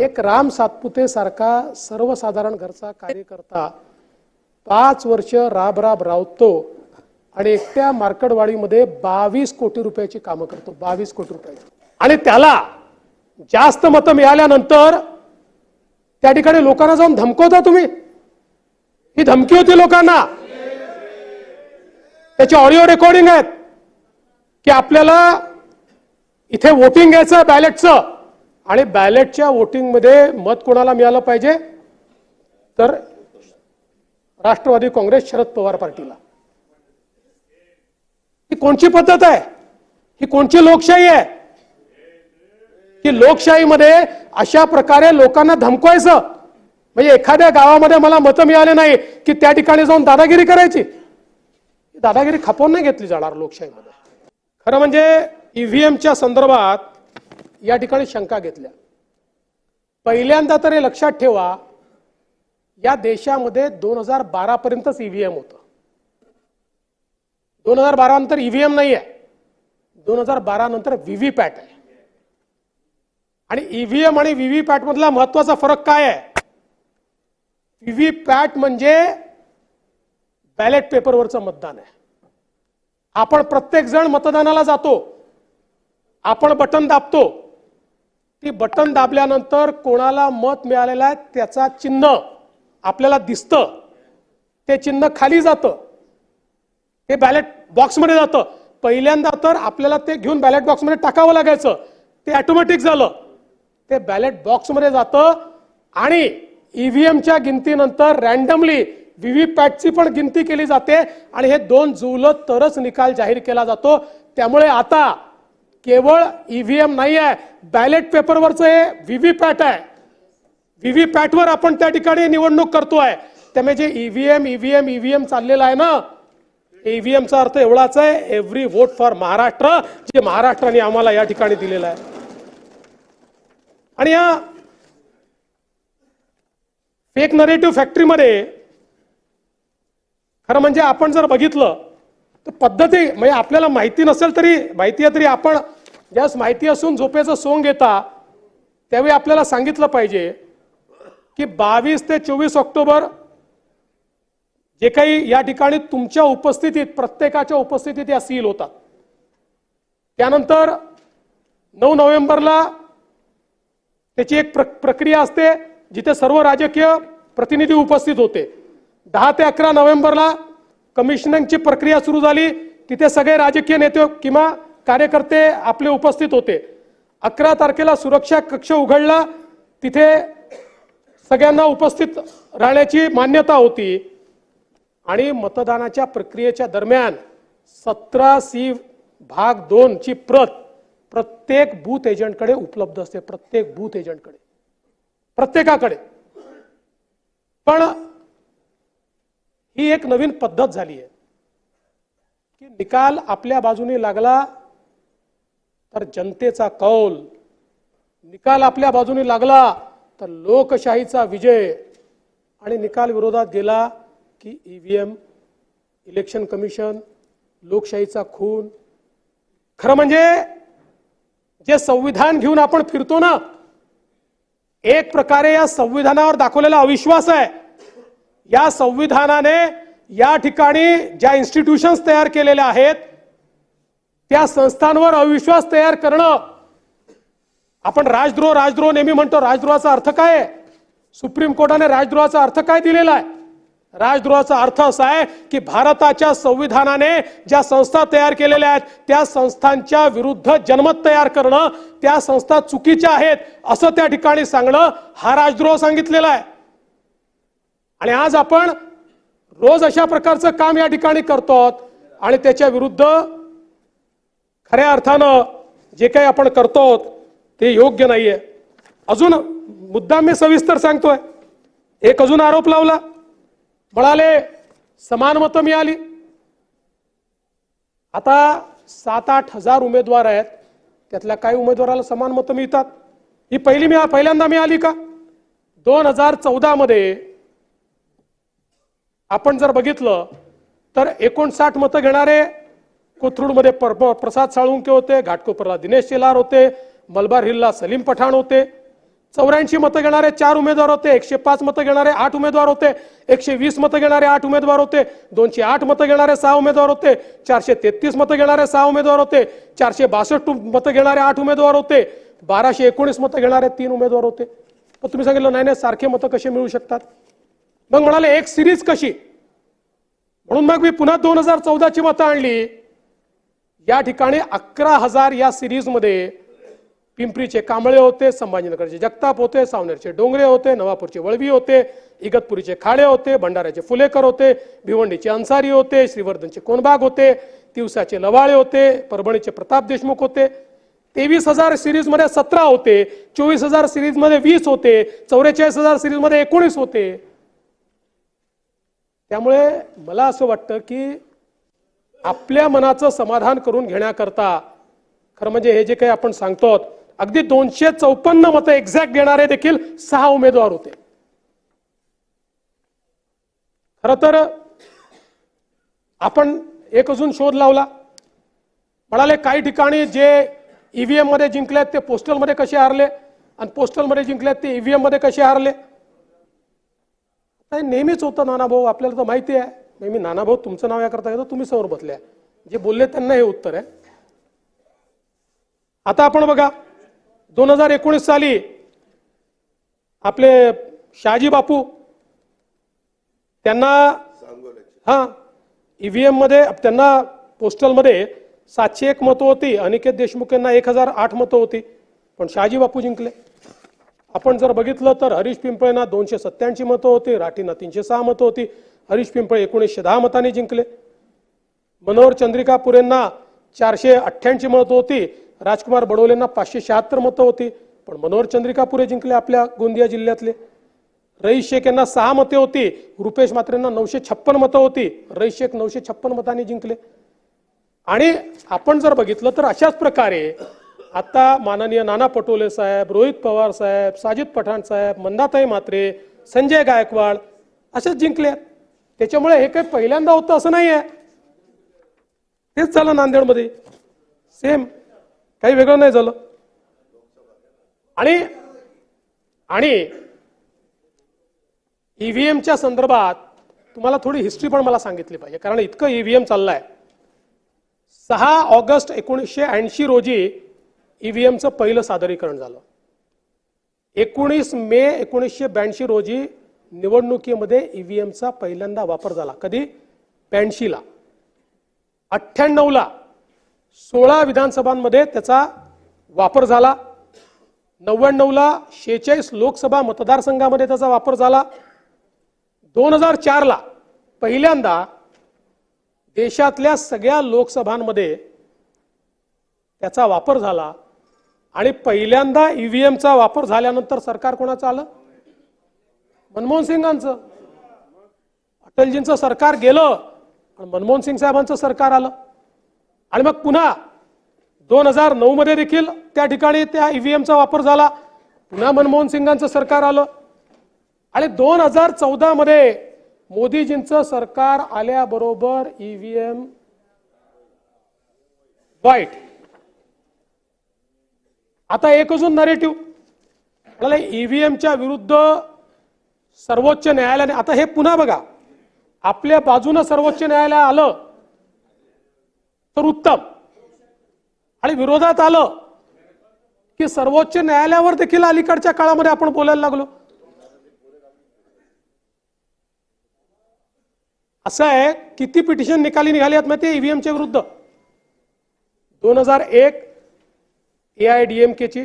एक राम सातपुते सारखा सर्वसाधारण घरचा कार्यकर्ता पाच वर्ष राब राब रावतो आणि एकट्या मार्कडवाडीमध्ये बावीस कोटी रुपयाची कामं करतो बावीस कोटी रुपयाची. आणि त्याला जास्त मतं मिळाल्यानंतर त्या ठिकाणी लोकांना जाऊन धमकवता तुम्ही? ही धमकी होती लोकांना. त्याची ऑडिओ रेकॉर्डिंग आहेत की आपल्याला इथे वोटिंग घ्यायचं बॅलेटचं. आणि बॅलेटच्या वोटिंगमध्ये मत कोणाला मिळालं पाहिजे? तर राष्ट्रवादी काँग्रेस शरद पवार पार्टीला. ही कोणची पद्धत आहे? ही कोणची लोकशाही आहे? की लोकशाहीमध्ये अशा प्रकारे लोकांना धमकवायचं? म्हणजे एखाद्या गावामध्ये मला मतं मिळाले नाही की त्या ठिकाणी जाऊन दादागिरी करायची? दादागिरी खपवून नाही घेतली जाणार लोकशाहीमध्ये. खरं म्हणजे ईव्हीएमच्या संदर्भात या ठिकाणी शंका घेतल्या. पहिल्यांदा तरी लक्षात ठेवा या देशामध्ये दोन हजार बारा पर्यंतच ईव्हीएम होतं. दोन हजार बारा नंतर ईव्हीएम नाही आहे दोन हजार बारा नंतर व्हीव्हीपॅट आहे. आणि ईव्हीएम आणि व्हीव्हीपॅट मधला महत्त्वाचा फरक काय आहे? व्हीव्हीपॅट म्हणजे बॅलेट पेपरवरचं मतदान आहे. आपण प्रत्येक जण मतदानाला जातो. आपण बटन दाबतो. ती बटन दाबल्यानंतर कोणाला मत मिळालेलं आहे त्याचा चिन्ह आपल्याला दिसतं. ते चिन्ह खाली जातं. ते बॅलेट बॉक्समध्ये जातं. पहिल्यांदा तर आपल्याला ते घेऊन बॅलेट बॉक्समध्ये टाकावं लागायचं. ते ऑटोमॅटिक झालं. ते बॅलेट बॉक्समध्ये जातं आणि ईव्हीएमच्या गिनतीनंतर रॅन्डमली व्हीव्हीपॅटची पण गिनती केली जाते आणि हे दोन जुळलं तरच निकाल जाहीर केला जातो. त्यामुळे आता केवळ ईव्हीएम नाही आहे बॅलेट पेपरवरचं हे व्हीव्हीपॅट आहे. व्हीव्हीपॅटवर आपण त्या ठिकाणी निवडणूक करतोय. त्यामुळे जे ईव्हीएम ईव्हीएम ईव्हीएम चाललेलं आहे ना? ईव्हीएमचा अर्थ एवढाच आहे एव्हरी वोट फॉर महाराष्ट्र जे महाराष्ट्राने आम्हाला या ठिकाणी दिलेलं आहे. आणि या फेक नरेटिव्ह फॅक्टरीमध्ये खरं म्हणजे आपण जर बघितलं पद्धती म्हणजे आपल्याला माहिती नसेल तरी माहिती आहे तरी आपण ज्यास माहिती असून झोपेचं सोंग घेता त्यावेळी आपल्याला सांगितलं पाहिजे की बावीस ते चोवीस ऑक्टोबर जे काही या ठिकाणी तुमच्या उपस्थितीत प्रत्येकाच्या उपस्थितीत या सील होतात. त्यानंतर नऊ नोव्हेंबरला त्याची एक प्र प्रक्रिया असते जिथे सर्व राजकीय प्रतिनिधी उपस्थित होते. दहा ते अकरा नोव्हेंबरला कमिशनिंगची प्रक्रिया सुरू झाली. तिथे सगळे राजकीय नेते किंवा कार्यकर्ते आपले उपस्थित होते. अकरा तारखेला सुरक्षा कक्ष उघडला. तिथे सगळ्यांना उपस्थित राहण्याची मान्यता होती. आणि मतदानाच्या प्रक्रियेच्या दरम्यान सतरा सी भाग दोनची प्रत प्रत्येक बूथ एजंटकडे उपलब्ध असते. प्रत्येक बूथ एजंटकडे प्रत्येकाकडे. पण ही एक नवीन पद्धत झाली आहे. की निकाल आपल्या बाजूने लागला तर जनतेचा कौल. निकाल आपल्या बाजूने लागला तर लोकशाहीचा विजय. आणि निकाल विरोधात गेला की ईव्हीएम इलेक्शन कमिशन लोकशाहीचा खून. खरं म्हणजे जे संविधान घेऊन आपण फिरतो ना एक प्रकारे या संविधानावर दाखवलेला अविश्वास आहे. या संविधानाने या ठिकाणी ज्या इन्स्टिट्यूशन्स तयार केलेल्या आहेत त्या संस्थांवर अविश्वास तयार करणं. आपण राजद्रोह राजद्रोह नेहमी म्हणतो राजद्रोहाचा अर्थ काय आहे? सुप्रीम कोर्टाने राजद्रोहाचा अर्थ काय दिलेला आहे? राजद्रोहाचा अर्थ असा आहे की भारताच्या संविधानाने ज्या संस्था तयार केलेल्या आहेत त्या संस्थांच्या विरुद्ध जनमत तयार करणं त्या संस्था चुकीच्या आहेत असं त्या ठिकाणी सांगणं हा राजद्रोह सांगितलेला आहे. आणि आज आपण रोज अशा प्रकारचं काम या ठिकाणी करतो आणि त्याच्या विरुद्ध खऱ्या अर्थानं जे काही आपण करतो ते योग्य नाहीये. अजून मुद्दा मी सविस्तर सांगतोय. एक अजून आरोप लावला. म्हणाले समान मतं मिळाली. आता सात आठ हजार उमेदवार आहेत. त्यातल्या काही उमेदवाराला समान मतं मिळतात. ही पहिली मिळा पहिल्यांदा मिळाली का? दोन हजार चौदामध्ये आपण जर बघितलं तर एकोणसाठ मतं घेणारे कोथरूडमध्ये पर प्रसाद साळुंके होते घाटकोपरला दिनेश शेलार होते मलबार हिलला सलीम पठाण होते. चौऱ्याऐंशी मतं घेणारे चार उमेदवार होते एकशे पाच मतं घेणारे आठ उमेदवार होते एकशे वीस मतं घेणारे आठ उमेदवार होते दोनशे आठ मतं घेणारे सहा उमेदवार होते चारशे तेहतीस मतं घेणारे सहा उमेदवार होते चारशे बासष्ट मतं घेणारे आठ उमेदवार होते बाराशे एकोणीस मतं घेणारे तीन उमेदवार होते. पण तुम्ही सांगितलं नाही नाही सारखे मतं कसे मिळू शकतात? मग म्हणाले एक सिरीज कशी? म्हणून मग मी पुन्हा दोन हजार चौदाची मतं आणली. या ठिकाणी अकरा हजार या सिरीजमध्ये पिंपरीचे कांबळे होते संभाजीनगरचे जगताप होते सावनेरचे डोंगरे होते नवापूरचे वळवी होते इगतपुरीचे खाडे होते भंडाऱ्याचे फुलेकर होते भिवंडीचे अन्सारी होते श्रीवर्धनचे कोणबाग होते तिवसाचे लवाळे होते परभणीचे प्रताप देशमुख होते. तेवीस हजार सिरीजमध्ये सतरा होते चोवीस हजार सिरीजमध्ये वीस होते चौवेचाळीस हजार सिरीजमध्ये एकोणीस होते. त्यामुळे मला असं वाटतं की आपल्या मनाचं समाधान करून घेण्याकरता खरं म्हणजे हे जे काही आपण सांगतो अगदी दोनशे चौपन्न मतं एक्झॅक्ट घेणारे देखील सहा उमेदवार होते. खर तर आपण एक अजून शोध लावला. म्हणाले काही ठिकाणी जे ईव्हीएममध्ये जिंकलेत ते पोस्टलमध्ये कसे हारले? आणि पोस्टलमध्ये जिंकलेत ते ईव्हीएममध्ये कसे हारले? नाही नेहमीच होतं नानाभाऊ आपल्याला तर माहिती आहे. नाही मी नानाभाऊ तुमचं नाव या करता येतं तुम्ही समोर बसल्या जे बोलले त्यांना हे उत्तर आहे. आता आपण बघा दोन हजार एकोणीस साली आपले शहाजी बापू त्यांना हा ईव्हीएममध्ये त्यांना पोस्टलमध्ये सातशे एक मतं होती. अनिकेत देशमुख यांना एक हजार आठ मतं होती. पण शहाजी बापू जिंकले. आपण जर बघितलं तर हरीश पिंपळेंना दोनशे सत्त्याऐंशी मतं होती राठींना तीनशे सहा मतं होती. हरीश पिंपळे एकोणीसशे दहा मतांनी जिंकले. मनोहर चंद्रिका पुरेंना चारशे अठ्ठ्याऐंशी मतं होती. राजकुमार बडोलेंना पाचशे शहात्तर मतं होती. पण मनोहर चंद्रिका पुरे जिंकले आपल्या गोंदिया जिल्ह्यातले. रईस शेख यांना सहा मते होती. रुपेश मात्रेंना नऊशे छप्पन मतं होती. रईस शेख नऊशे छप्पन मतांनी जिंकले. आणि आपण जर बघितलं तर अशाच प्रकारे आता माननीय नाना पटोले साहेब रोहित पवार साहेब साजिद पठाण साहेब मंदाताई मात्रे संजय गायकवाड असेच जिंकले त्याच्यामुळे हे काही पहिल्यांदा होतं असं नाही आहे तेच झालं नांदेडमध्ये. सेम काही वेगळं नाही झालं. आणि आणि ईव्हीएमच्या संदर्भात तुम्हाला थोडी हिस्ट्री पण मला सांगितली पाहिजे कारण इतकं ईव्हीएम चाललंय. सहा ऑगस्ट एकोणीसशे ऐंशी रोजी ईव्हीएमचं पहिलं सादरीकरण झालं. एकोणीस मे एकोणीसशे ब्याऐंशी रोजी निवडणुकीमध्ये ईव्हीएमचा पहिल्यांदा वापर झाला. कधी? ब्याऐंशीला. अठ्ठ्याण्णवला सोळा विधानसभांमध्ये त्याचा वापर झाला. नव्याण्णवला शेहेचाळीस लोकसभा मतदारसंघामध्ये त्याचा वापर झाला. दोन हजार चारला पहिल्यांदा देशातल्या सगळ्या लोकसभांमध्ये त्याचा वापर झाला. आणि पहिल्यांदा ईव्हीएमचा वापर झाल्यानंतर सरकार कोणाचं आलं? मनमोहन सिंगांचं. अटलजींचं सरकार गेलं आणि मनमोहन सिंग साहेबांचं सरकार आलं. आणि मग पुन्हा दोन हजार नऊ मध्ये देखील त्या ठिकाणी त्या ईव्हीएमचा वापर झाला. पुन्हा मनमोहन सिंगांचं सरकार आलं. आणि दोन हजार चौदा मध्ये मोदीजींचं सरकार आल्याबरोबर ईव्हीएम वाईट. आता एक अजून नरेटिव्ह ईव्हीएमच्या विरुद्ध सर्वोच्च न्यायालयाने आता हे पुन्हा बघा. आपल्या बाजूनं सर्वोच्च न्यायालय आलं तर उत्तम. आणि विरोधात आलं की सर्वोच्च न्यायालयावर देखील अलीकडच्या काळामध्ये आपण बोलायला लागलो. असं आहे किती पिटिशन निकाली निघाली आहेत माहिती ईव्हीएमच्या विरुद्ध? दोन हजार एक ए आय डी एम केची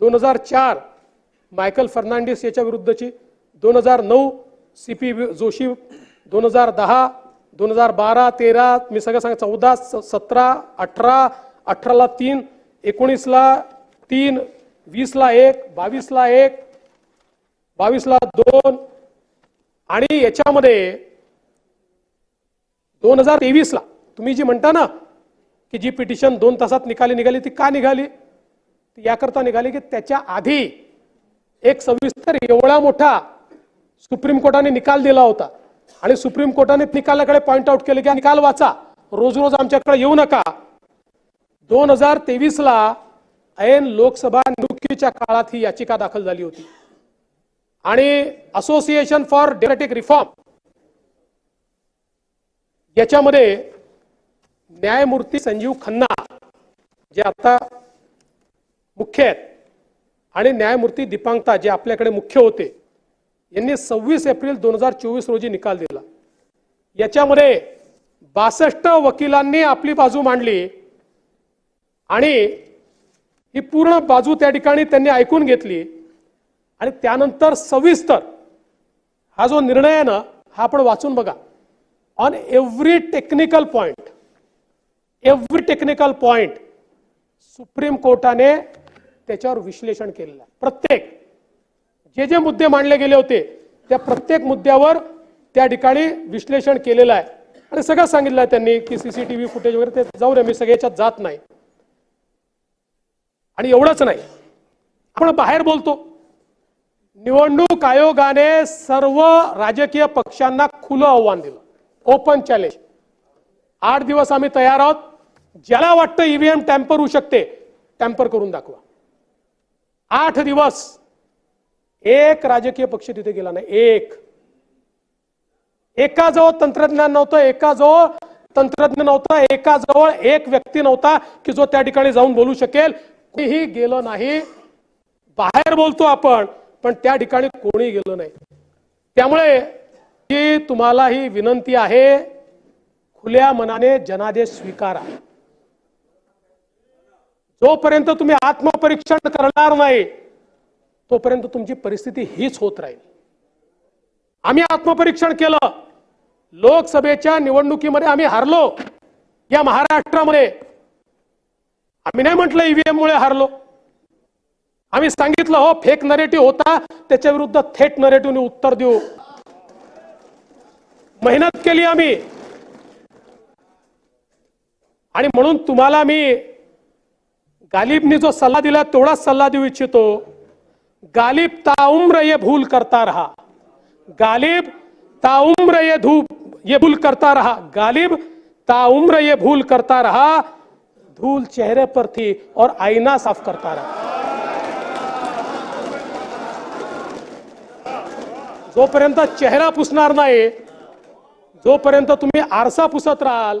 दोन हजार चार मायकल फर्नांडिस याच्या विरुद्धची दोन हजार नऊ सी पी जोशी दोन हजार दहा दोन हजार बारा तेरा मी सगळं सांग चौदा स- सतरा अठरा अठराला तीन एकोणीसला तीन वीसला एक बावीसला एक बावीसला दोन आणि याच्यामध्ये दोन हजार तेवीसला तुम्ही जी म्हणता ना की जी पिटिशन दोन तासात निकाली निघाली ती का निघाली? ती याकरता निघाली की त्याच्या आधी एक सविस्तर एवढा मोठा सुप्रीम कोर्टाने निकाल दिला होता. आणि सुप्रीम कोर्टाने निकालाकडे पॉइंट आउट केले की निकाल वाचा. रोज रोज आमच्याकडे येऊ नका. दोन हजार तेवीसला ऐन लोकसभा निवडणुकीच्या काळात ही याचिका दाखल झाली होती. आणि असोसिएशन फॉर डेमोक्रेटिक रिफॉर्म याच्यामध्ये न्यायमूर्ती संजीव खन्ना जे आता मुख्य आहेत आणि न्यायमूर्ती दीपांकता जे आपल्याकडे मुख्य होते यांनी सव्वीस एप्रिल दोन हजार चोवीस रोजी निकाल दिला. याच्यामध्ये बासष्ट वकिलांनी आपली बाजू मांडली आणि ही पूर्ण बाजू त्या ठिकाणी त्यांनी ऐकून घेतली आणि त्यानंतर सविस्तर हा जो निर्णय आहे ना हा आपण वाचून बघा. On every technical point every technical point supreme कोर्टाने त्याच्यावर विश्लेषण केलेलं आहे. प्रत्येक जे जे मुद्दे मांडले गेले होते त्या प्रत्येक मुद्द्यावर त्या ठिकाणी विश्लेषण केलेलं आहे. आणि सगळं सांगितलं आहे त्यांनी की सीसीटीव्ही फुटेज वगैरे ते जाऊ नये मी सगळ्याच्यात जात नाही. आणि एवढंच नाही. आपण बाहेर बोलतो. निवडणूक आयोगाने सर्व राजकीय पक्षांना खुलं आव्हान दिलं. ओपन चॅलेंज आठ दिवस आम्ही तयार आहोत. ज्याला वाटतं ईव्हीएम टॅम्पर होऊ शकते टॅम्पर करून दाखवा. आठ दिवस. एक राजकीय पक्ष तिथे गेला नाही. एक. एकाजवळ तंत्रज्ञान नव्हतं एकाजवळ तंत्रज्ञ नव्हतं एकाजवळ एक व्यक्ती नव्हता की जो त्या ठिकाणी जाऊन बोलू शकेल. कोणीही गेलं नाही. बाहेर बोलतो आपण पण त्या ठिकाणी कोणी गेलं नाही. त्यामुळे ही तुम्हाला ही विनंती आहे खुल्या मनाने जनादेश स्वीकारा. जोपर्यंत तुम्ही आत्मपरीक्षण करणार नाही तोपर्यंत तुमची परिस्थिती हीच होत राहील. आम्ही आत्मपरीक्षण केलं. लोकसभेच्या निवडणुकीमध्ये आम्ही हारलो. या महाराष्ट्रामध्ये आम्ही नाही म्हटलं ईव्हीएम मुळे हारलो. आम्ही सांगितलं हो फेक नरेटिव्ह होता. त्याच्या विरुद्ध थेट नरेटिव्हने उत्तर देऊ. मेहनत केली आम्ही. आणि म्हणून तुम्हाला मी गालिबनी जो सल्ला दिला तेवढाच सल्ला देऊ इच्छितो. गालिब ताउम्र ये भूल करता रहा. गालिब ताउम्र ये धूप ये भूल करता रहा. गालिब ताउम्र ये भूल करता रहा धूल चेहरे पर थी और आईना साफ करता रहा. जोपर्यंत चेहरा पुसणार नाही जोपर्यंत तुम्ही आरसा पुसत राहाल